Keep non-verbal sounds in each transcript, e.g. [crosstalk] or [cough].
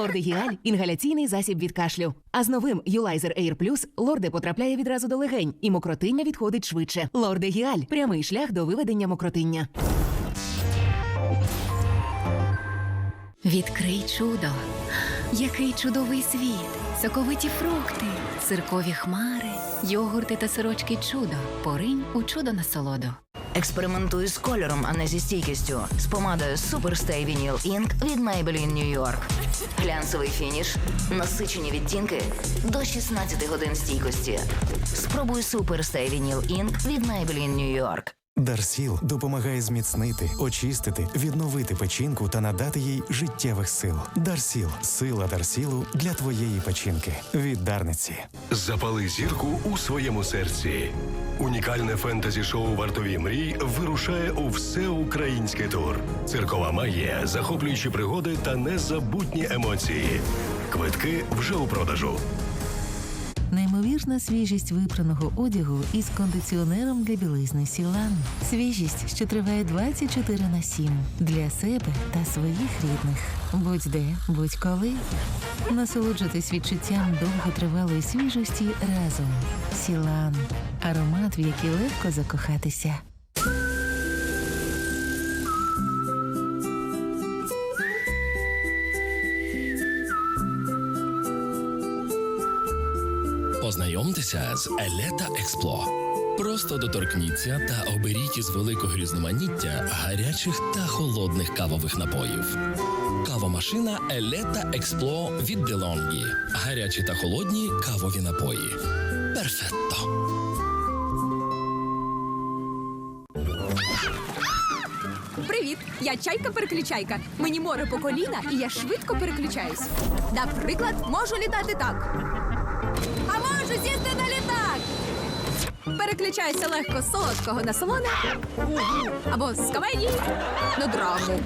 Лордегіаль інгаляційний засіб від кашлю. А з новим Юлайзер Air Plus лорде потрапляє відразу до легень, і мокротиння відходить швидше. Лордегіаль прямий шлях до виведення мокротиння. Відкрий чудо. Який чудовий світ! Соковиті фрукти, циркові хмари, йогурти та сирочки чудо. Поринь у чудо насолоду. Експериментуй з кольором, а не зі стійкістю. З помадою Superstay Vinyl Ink від Maybelline New York. Глянцевий фініш, насичені відтінки до 16 годин стійкості. Спробуй Superstay Vinyl Ink від Maybelline New York. Дарсіл допомагає зміцнити, очистити, відновити печінку та надати їй життєвих сил. Дарсіл сила Дарсілу для твоєї печінки. Від Дарниці. Запали зірку у своєму серці. Унікальне фентезі-шоу Вартові мрій вирушає у всеукраїнський тур. Циркова магія, захоплюючі пригоди та незабутні емоції. Квитки вже у продажу. Неймовірна свіжість випраного одягу із кондиціонером для білизни Сілан. Свіжість, що триває 24 на 7. Для себе та своїх рідних. Будь-де, будь-коли. Насолоджуйтесь відчуттям довготривалої свіжості разом. Сілан. Аромат, в який легко закохатися. Познайомтеся з Елета Експло. Просто доторкніться та оберіть із великого різноманіття гарячих та холодних кавових напоїв. Кавомашина Елета Експло від Делонгі. Гарячі та холодні кавові напої. Перфетто. Привіт! Я чайка-переключайка. Мені море по коліна, і я швидко переключаюсь. Наприклад, можу літати так. Переключаюся легко з солодкого на солоне. Або з комедії на драму.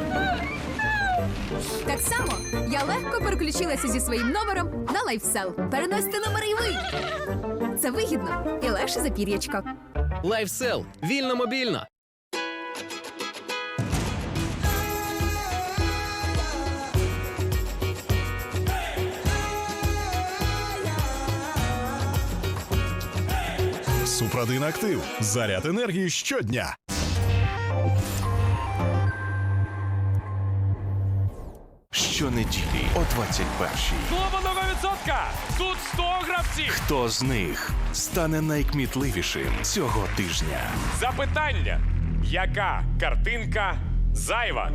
Так само я легко переключилася зі своїм номером на лайфсел. Переносьте номери і ви. Це вигідно і легше за пір'ячко. Лайфсел. Вільно мобільно. Супрадин Актив. Заряд енергії щодня. Щонеділі о 21-й. Лобаного відсотка! Тут 100 гравців! Хто з них стане найкмітливішим цього тижня? Запитання: яка картинка зайва?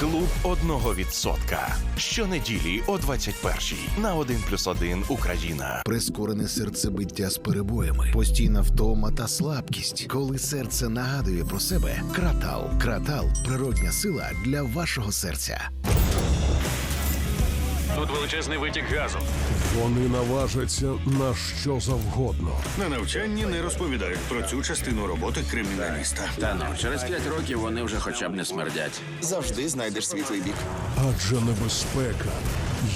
Клуб одного відсотка. Щонеділі о 21-й на 1+,1 Україна. Прискорене серцебиття з перебоями, постійна втома та слабкість. Коли серце нагадує про себе, кратал. Кратал природня сила для вашого серця. Тут величезний витік газу. Вони наважаться на що завгодно. На навчанні не розповідають про цю частину роботи криміналіста. Та ну, через 5 років вони вже хоча б не смердять. Завжди знайдеш світлий бік. Адже небезпека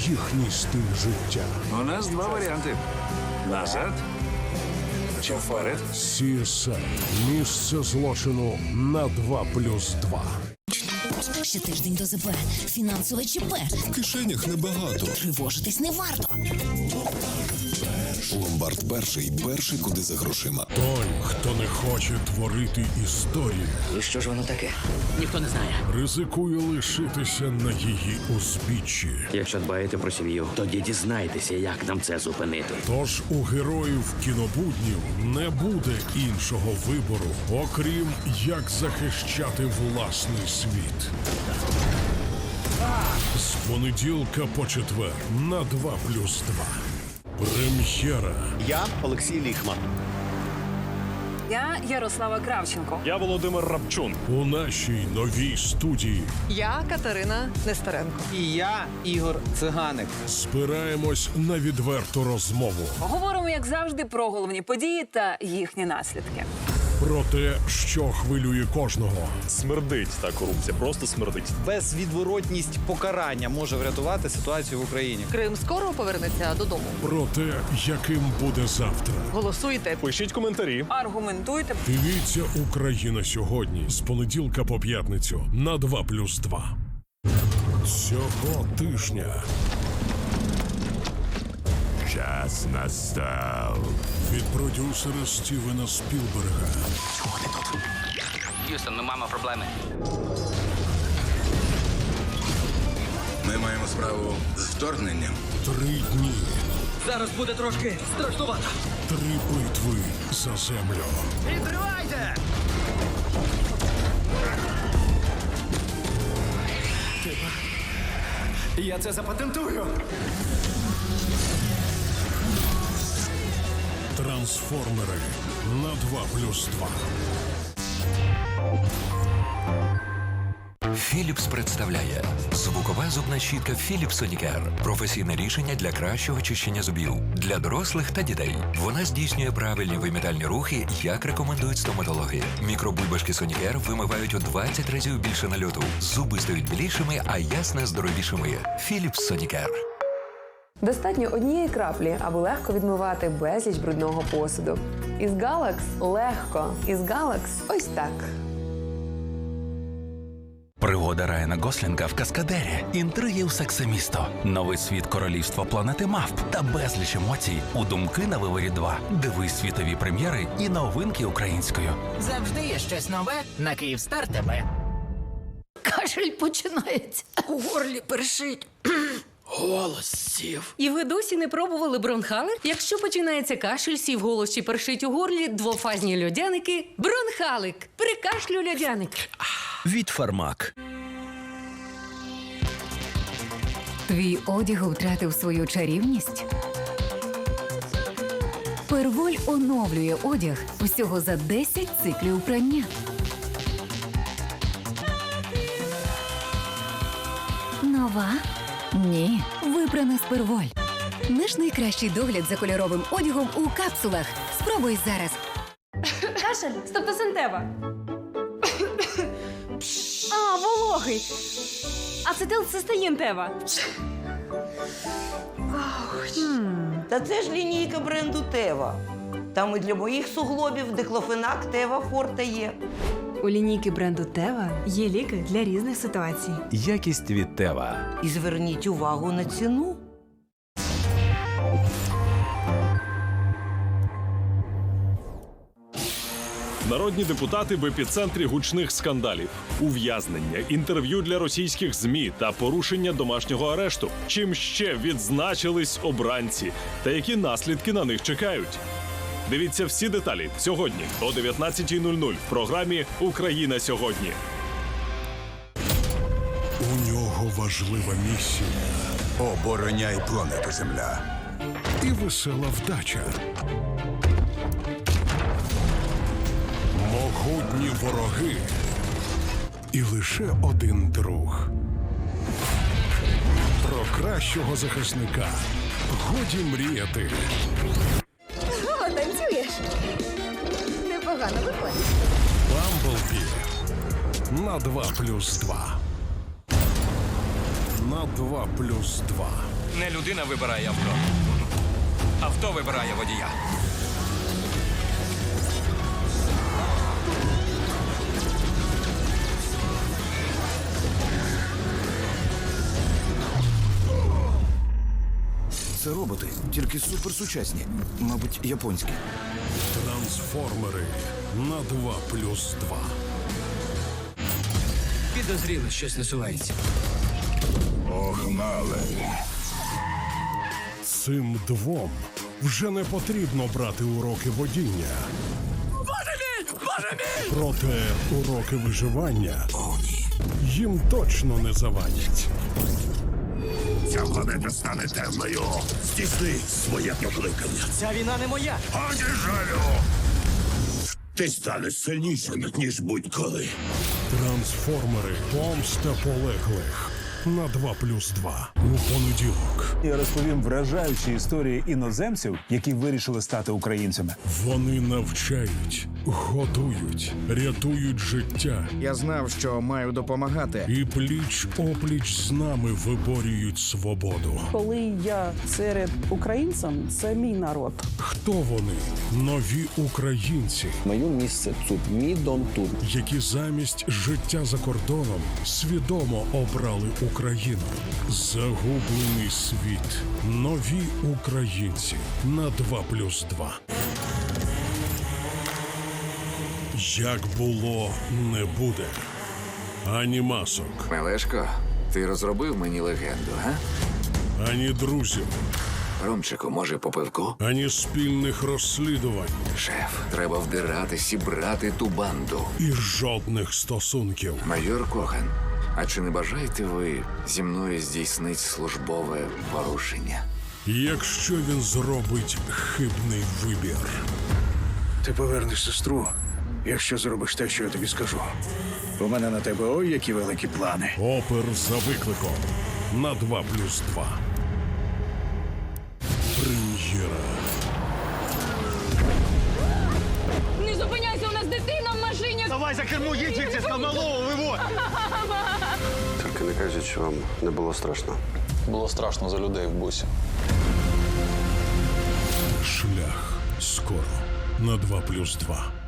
їхній стиль життя. У нас два варіанти: назад чи вперед. CSI. Місце злочину на 2 плюс 2. Ще тиждень до ЗП. Фінансове ЧП. В кишенях небагато. Тривожитись не варто. Ломбард перший, перший куди за грошима. Той, хто не хоче творити історію, І що ж воно таке? Ніхто не знає. ризикує лишитися на її узбіччі. Якщо дбаєте про сім'ю, тоді дізнайтеся, як нам це зупинити. Тож у героїв кінобуднів не буде іншого вибору, окрім як захищати власний світ. З понеділка по четвер на 2 плюс 2. Прем'єра. Я Олексій Ліхман. Я Ярослава Кравченко. Я Володимир Рабчун. У нашій новій студії Я Катерина Нестеренко. І я, Ігор Циганик. спираємось на відверту розмову. Говоримо, як завжди, про головні події та їхні наслідки. Про те, що хвилює кожного. Смердить та корупція, просто смердить. Безвідворотність покарання може врятувати ситуацію в Україні. Крим скоро повернеться додому. Про те, яким буде завтра. Голосуйте, Пишіть коментарі. аргументуйте. Дивіться Україна сьогодні з понеділка по п'ятницю на 2 плюс 2. Цього тижня Час настав. від продюсера Стівена Спілберга Х'юстон, ми маємо проблеми. Ми маємо справу з вторгненням. три дні, Зараз буде трошки страшнувато. три битви за землю. Відкривайте! Я це запатентую. Трансформери на 2 плюс 2. Філіпс представляє звукова зубна щітка Philips Sonicare. Професійне рішення для кращого чищення зубів для дорослих та дітей. Вона здійснює правильні вимітальні рухи, як рекомендують стоматологи. Мікробульбашки Sonicare вимивають у 20 разів більше нальоту. Зуби стають білішими, а ясна здоровішими. Philips Sonicare. Достатньо однієї краплі, аби легко відмивати безліч брудного посуду. Із Galax легко. Із Galax ось так. Пригода Райана Гослінга в Каскадері, інтриги у сексимісто, новий світ королівства планети мавп та безліч емоцій у думки на виворі 2. Дивись світові прем'єри і новинки українською. Завжди є щось нове на Київстар тебе. Кашель починається. У горлі першить. Голос сів. І ви досі не пробували бронхали? Якщо починається кашель, сів голос чи першить у горлі, двофазні льодяники. Бронхалик. При кашлю льодяник. Від Фармак. Твій одяг втратив свою чарівність. Перволь оновлює одяг всього за 10 циклів прання. Нова? Ні, випрана з перволь. Наш найкращий догляд за кольоровим одягом у капсулах. Спробуй зараз. Кашель, стептосинтева. А, вологий. Ацетилцистеїнтева. Та це ж лінійка бренду Тева. Там і для моїх суглобів диклофенак Тева Форте є. У лінійки бренду Тева є ліки для різних ситуацій. Якість від Тева. І зверніть увагу на ціну. Народні депутати в епіцентрі гучних скандалів, ув'язнення, інтерв'ю для російських змі та порушення домашнього арешту. Чим ще відзначились обранці, та які наслідки на них чекають. Дивіться всі деталі сьогодні о 19.00 в програмі Україна сьогодні. У нього важлива місія. Обороняй планету Земля. І весела вдача. Могутні вороги. І лише один друг. Про кращого захисника. Годі мріяти. На 2 плюс 2. На 2 плюс 2. Не людина вибирає авто. Авто вибирає водія. Це роботи, тільки суперсучасні. Мабуть, японські. Трансформери на 2 плюс 2. Підозріло, щось насувається. Погнали. Цим двом вже не потрібно брати уроки водіння. Боже мій! Боже мій! Проте уроки виживання їм точно не завадять. Ця планета стане темною. Здійсни своє покликання. Ця війна не моя. Годі жалю. Ти станеш сильнішим, ніж будь-коли. Трансформери. Помста полеглих. На 2 плюс 2. У понеділок. Я розповім вражаючі історії іноземців, які вирішили стати українцями. Вони навчають, годують, рятують життя Я знав, що маю допомагати. і пліч опліч з нами виборюють свободу. Коли я серед українців, це мій народ. Хто вони? Нові українці. Моє місце тут, мій дом тут. які замість життя за кордоном свідомо обрали Україну. Загублений світ. Нові українці на 2 плюс 2. Як було, не буде. Ані масок, Мелешко, ти розробив мені легенду, га? ані друзів, Ромчику, може, по пивку? ані спільних розслідувань Шеф, треба вдиратись і брати ту банду. і жодних стосунків. Майор Коган, а чи не бажаєте ви зі мною здійснити службове порушення? Якщо він зробить хибний вибір. Ти повернеш сестру, якщо зробиш те, що я тобі скажу. У мене на тебе ой, які великі плани. Опер за викликом на 2 плюс 2. Прем'єра. Не зупиняйся, у нас дитина в машині. Давай за керму їдь звідси, з малого виводь! [laughs] Тільки не кажіть, що вам не було страшно. Було страшно за людей в бусі. Шлях скоро на 2 плюс 2.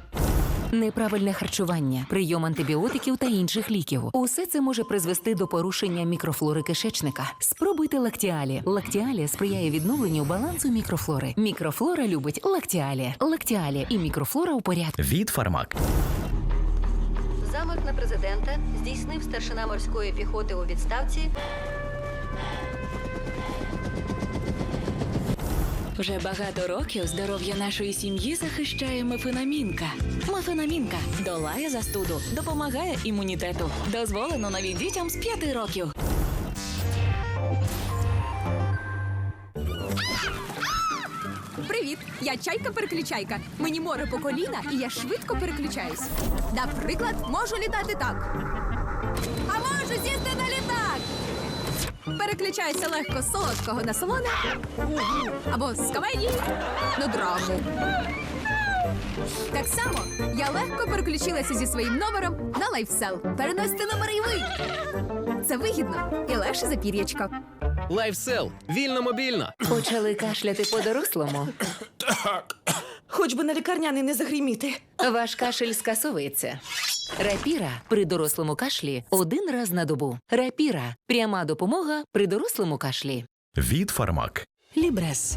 Неправильне харчування, прийом антибіотиків та інших ліків. Усе це може призвести до порушення мікрофлори кишечника. Спробуйте лактіалі. Лактіалі сприяє відновленню балансу мікрофлори. Мікрофлора любить лактіалі. Лактіалі і мікрофлора у порядку. Від Фармак. Замах на президента здійснив старшина морської піхоти у відставці. Вже багато років здоров'я нашої сім'ї захищає мефенамінка. Мефенамінка долає застуду, допомагає імунітету. Дозволено навіть дітям з 5 років. Привіт, я чайка-переключайка. Мені море по коліна, і я швидко переключаюсь. Наприклад, можу літати так. А можу сісти на літак. Переключаюся легко з солодкого на солоне або з комедії на драму. Так само я легко переключилася зі своїм номером на лайфсел. Переносьте номери і ви. Це вигідно і легше за пір'ячко. Лайфсел. Вільно мобільно. Почали кашляти по-дорослому. Хоч би на лікарняний не загриміти. Ваш кашель скасовується. Рапіра при дорослому кашлі один раз на добу. Рапіра пряма допомога при дорослому кашлі. Від Фармак. Лібрес.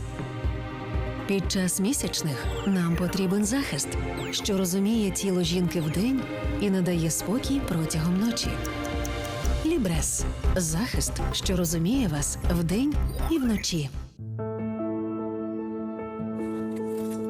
Під час місячних нам потрібен захист, що розуміє тіло жінки вдень і надає спокій протягом ночі. Лібрес захист, що розуміє вас вдень і вночі.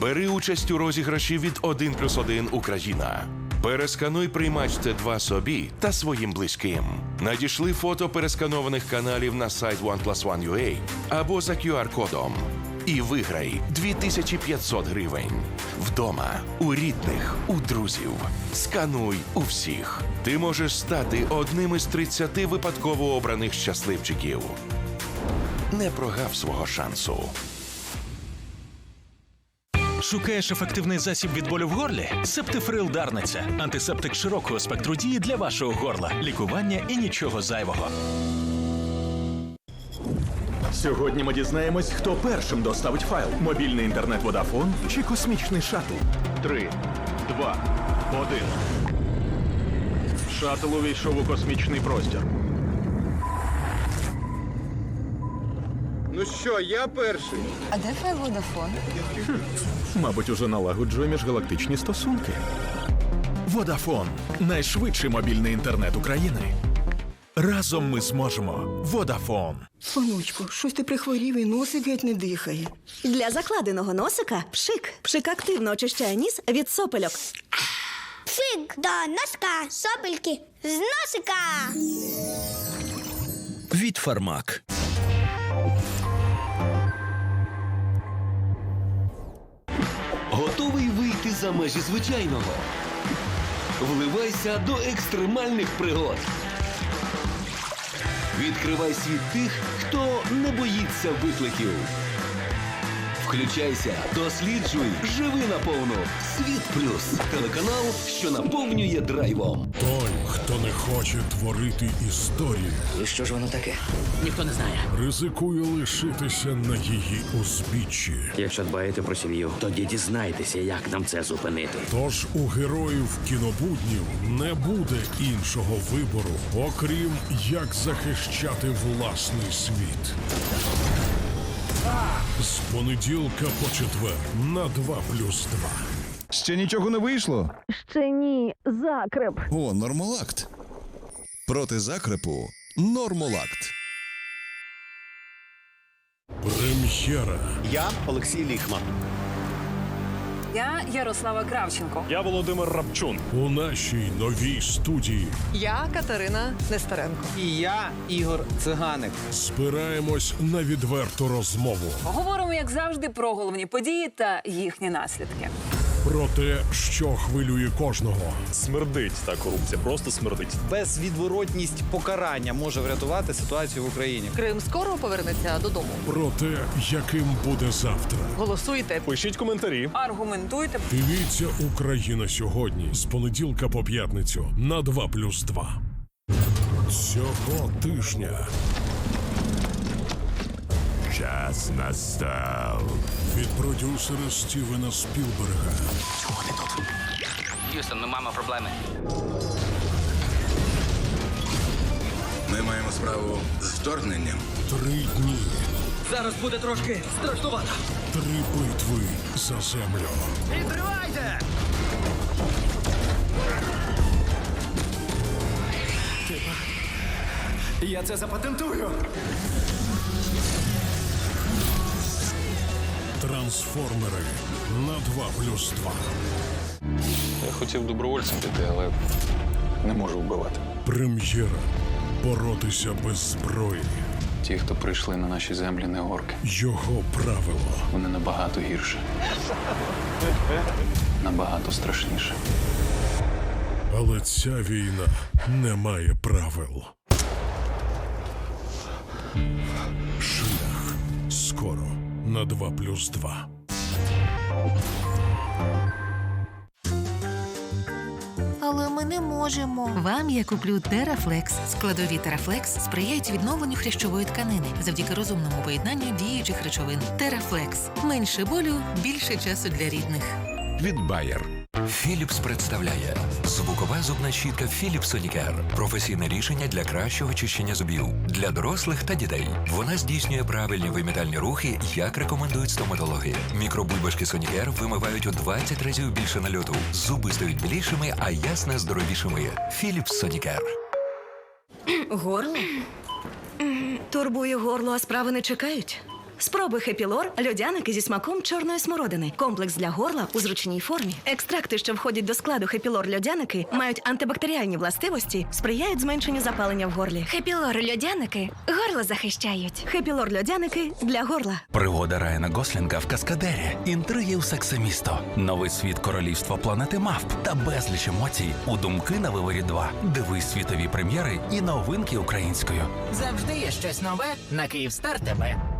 Бери участь у розіграші від 1 плюс 1 Україна. Перескануй приймач Т2 собі та своїм близьким. Надішли фото пересканованих каналів на сайт OnePlus1.ua або за QR-кодом. І виграй 2500 гривень. Вдома, у рідних, у друзів. Скануй у всіх. Ти можеш стати одним із 30 випадково обраних щасливчиків. Не прогав свого шансу. Шукаєш ефективний засіб від болю в горлі? Септифрил Дарниця. Антисептик широкого спектру дії для вашого горла, лікування і нічого зайвого. Сьогодні ми дізнаємось, хто першим доставить файл: мобільний інтернет Водафон чи космічний шаттл. Три, два, один. Шаттл увійшов у космічний простір. Ну що, я перший. А де файл Водафон? Мабуть, уже налагоджує міжгалактичні стосунки. Водафон найшвидший мобільний інтернет України. Разом ми зможемо. Водафон. Онучку, щось ти прихворів і носик геть не дихає. Для закладеного носика пшик. Пшик активно очищає ніс від сопельок. Пшик до носка, сопельки з носика. Від Фармак. Вийти за межі звичайного. Вливайся до екстремальних пригод. Відкривай світ тих, хто не боїться викликів. Включайся, досліджуй, живи наповну. Світ плюс телеканал, що наповнює драйвом. Хто не хоче творити історію, І що ж воно таке? Ніхто не знає. ризикує лишитися на її узбіччі. Якщо дбаєте про сім'ю, тоді дізнайтеся, як нам це зупинити. Тож у героїв кінобуднів не буде іншого вибору, окрім як захищати власний світ. З понеділка по четвер на 2 плюс 2. Ще нічого не вийшло? Ще ні, закреп. О, нормолакт. Проти закрепу нормолакт. Прем'єра Я Олексій Ліхман. Я Ярослава Кравченко. Я Володимир Рабчун. У нашій новій студії Я Катерина Нестеренко. І я Ігор Циганик. спираємось на відверту розмову Говоримо, як завжди, про головні події та їхні наслідки. Про те, що хвилює кожного. Смердить та корупція, просто смердить. Безвідворотність покарання може врятувати ситуацію в Україні. Крим скоро повернеться додому. Про те, яким буде завтра. Голосуйте, Пишіть коментарі. аргументуйте. Дивіться Україна сьогодні з понеділка по п'ятницю на 2 плюс 2. Цього тижня Час настав. від продюсера Стівена Спілберга Х'юстон, ми маємо проблеми. Ми маємо справу з вторгненням. три дні, Зараз буде трошки страшнувато. три битви за землю. Відривайте! Я це запатентую. Трансформери на 2 плюс 2. Я хотів добровольцем піти, але не можу вбивати. Прем'єра. Боротися без зброї. Ті, хто прийшли на наші землі, не орки. Його правило. Вони набагато гірше. Набагато страшніше. Але ця війна не має правил. Шлях. Скоро на 2 плюс 2. Але ми не можемо. Вам я куплю Терафлекс. Складові Терафлекс сприяють відновленню хрящової тканини завдяки розумному поєднанню діючих речовин. Терафлекс менше болю, більше часу для рідних. Від Bayer. Філіпс представляє звукова зубна щітка Philips Sonicare. Професійне рішення для кращого чищення зубів для дорослих та дітей. Вона здійснює правильні вимітальні рухи, як рекомендують стоматологи. Мікробульбашки Sonicare вимивають у 20 разів більше нальоту. Зуби стають білішими, а ясна здоровішими. Philips Sonicare. Горло? Турбує горло, а справи не чекають. Спробуй хепілор, льодяники зі смаком чорної смородини. Комплекс для горла у зручній формі. Екстракти, що входять до складу хепілор льодяники, мають антибактеріальні властивості, сприяють зменшенню запалення в горлі. Хепілор льодяники горло захищають. Хепілор льодяники для горла. Пригода Райана Гослінга в Каскадері. Інтриги у сексимісто. Новий світ королівства планети Мавп та безліч емоцій у думки на виворі 2. Дивись світові прем'єри і новинки українською. Завжди є щось нове на Київстар тебе.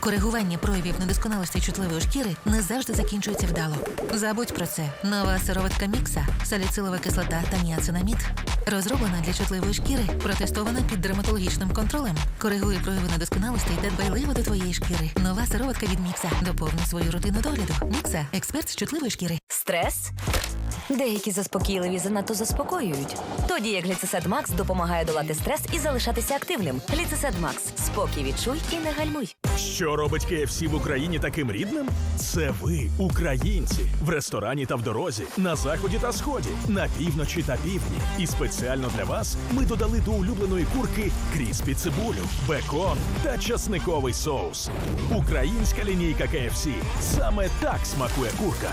Коригування проявів недосконалості чутливої шкіри не завжди закінчується вдало. Забудь про це. Нова сироватка мікса, саліцилова кислота та ніацинамід. Розроблена для чутливої шкіри, протестована під дерматологічним контролем. Коригує прояви недосконалостей та дбайливо до твоєї шкіри. Нова сироватка від мікса. Доповни свою рутину догляду. Мікса експерт з чутливої шкіри. Стрес? Деякі заспокійливі занадто заспокоюють. Тоді як Гліцесед Макс допомагає долати стрес і залишатися активним. Гліцесед Макс. Спокій відчуй і не гальмуй. Що робить KFC в Україні таким рідним? Це ви, українці, в ресторані та в дорозі, на заході та сході, на півночі та півдні. І спеціально для вас ми додали до улюбленої курки кріспі цибулю, бекон та часниковий соус. Українська лінійка KFC. Саме так смакує курка.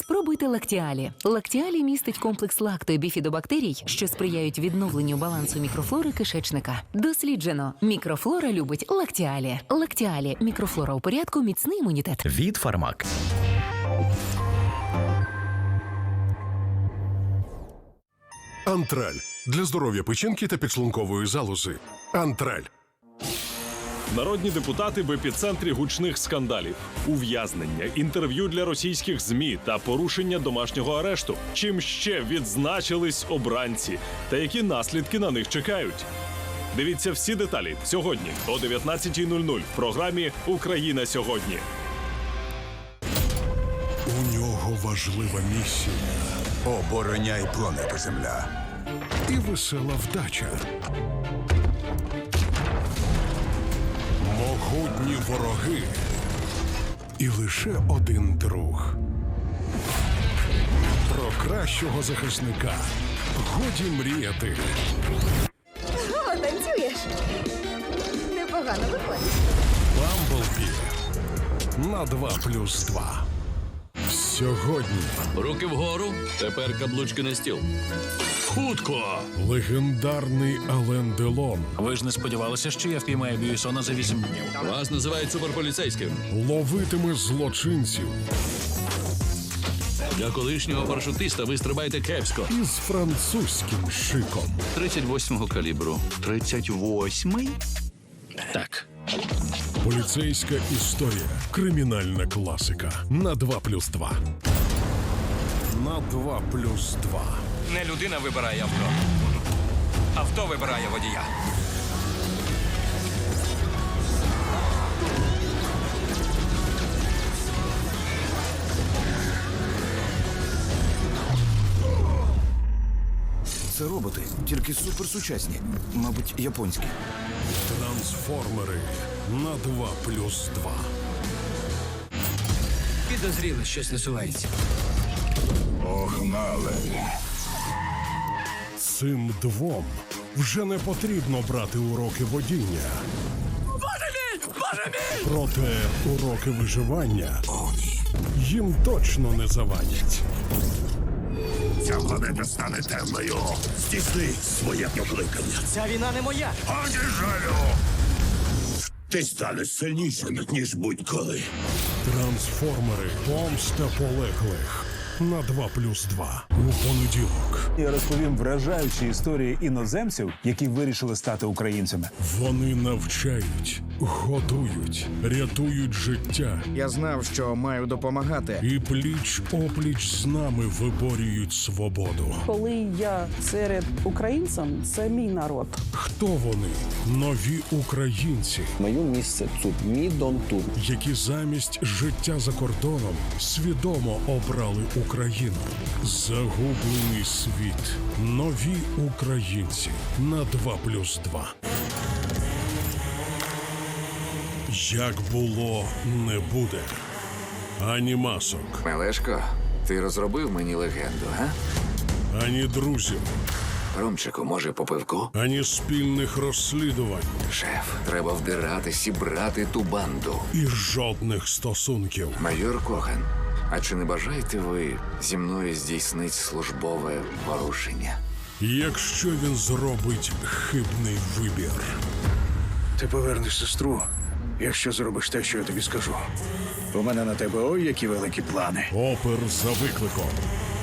Спробуйте лактіалі. Лактіалі містить комплекс лакто і біфідобактерій, що сприяють відновленню балансу мікрофлори кишечника. Досліджено, мікрофлора любить лактіалі. Лактіалі мікрофлора у порядку, міцний імунітет. Від фармак. Антраль для здоров'я печінки та підшлункової залози. Антраль. Народні депутати в епіцентрі гучних скандалів, ув'язнення, інтерв'ю для російських змі та порушення домашнього арешту. Чим ще відзначились обранці та які наслідки на них чекають? Дивіться всі деталі сьогодні о 19.00 в програмі Україна сьогодні. У нього важлива місія. Обороняй планету Земля. І весела вдача. Могутні вороги. І лише один друг. Про кращого захисника. Годі мріяти. О, танцюєш. Непогано виходить. Бамблбі. На 2 плюс 2. Сьогодні Руки вгору, тепер каблучки на стіл. Хутко! легендарний Ален Делон Ви ж не сподівалися, що я впіймаю Бюйсона за вісім днів. Вас називають суперполіцейським. ловитиме злочинців Для колишнього парашутиста ви стрибаєте кепсько. із французьким шиком. 38-го калібру. 38-й? Так. Поліцейська історія. Кримінальна класика. На 2 плюс 2. На 2 плюс 2. Не людина вибирає авто. Авто вибирає водія. Це роботи, тільки суперсучасні. Мабуть, японські. Трансформери на 2 плюс 2. Підозріли, щось насувається. Погнали. Цим двом вже не потрібно брати уроки водіння. Боже мій! Боже мій! Проте уроки виживання їм точно не завадять. Ця планета стане темною. Здійсни своє покликання. Ця війна не моя. Ані жалю! Ти станеш сильнішим, ніж будь-коли. Трансформери. Помста полеглих. На 2 плюс 2. У понеділок. Я розповім вражаючі історії іноземців, які вирішили стати українцями. Вони навчають, годують, рятують життя Я знав, що маю допомагати. і пліч опліч з нами виборюють свободу. Коли я серед українців, це мій народ. Хто вони? Нові українці. Моє місце тут. Мій дом тут. Які замість життя за кордоном свідомо обрали Україну. Загублений світ. Нові українці на 2 плюс 2. Як було, не буде. Ані масок, Мелешко, ти розробив мені легенду, га? ані друзів, Ромчику, може, по пивку? ані спільних розслідувань. Шеф, треба вдиратись і брати ту банду. І жодних стосунків. Майор Кохан, а чи не бажаєте ви зі мною здійснити службове порушення? Якщо він зробить хибний вибір. Ти повернеш сестру, якщо зробиш те, що я тобі скажу. У мене на тебе ой, які великі плани. Опер за викликом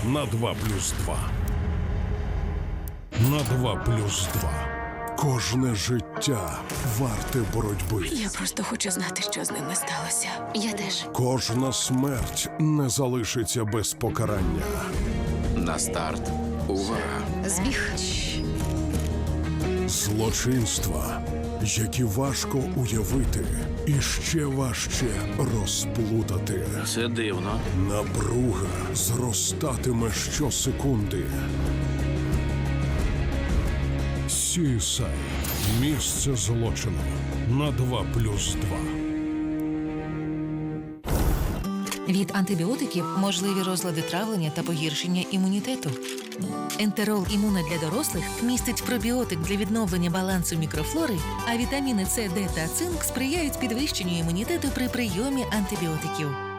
на 2 плюс 2. На 2 плюс 2. Кожне життя варте боротьби. Я просто хочу знати, що з ними сталося. Я теж. Кожна смерть не залишиться без покарання. На старт. Увага! Збіг. Злочинства, які важко уявити, і ще важче розплутати. Це дивно. Напруга зростатиме щосекунди. Сісай. Місце злочину на 2 плюс 2. Від антибіотиків можливі розлади травлення та погіршення імунітету. Ентерол імуна для дорослих містить пробіотик для відновлення балансу мікрофлори, а вітаміни С, Д та цинк сприяють підвищенню імунітету при прийомі антибіотиків.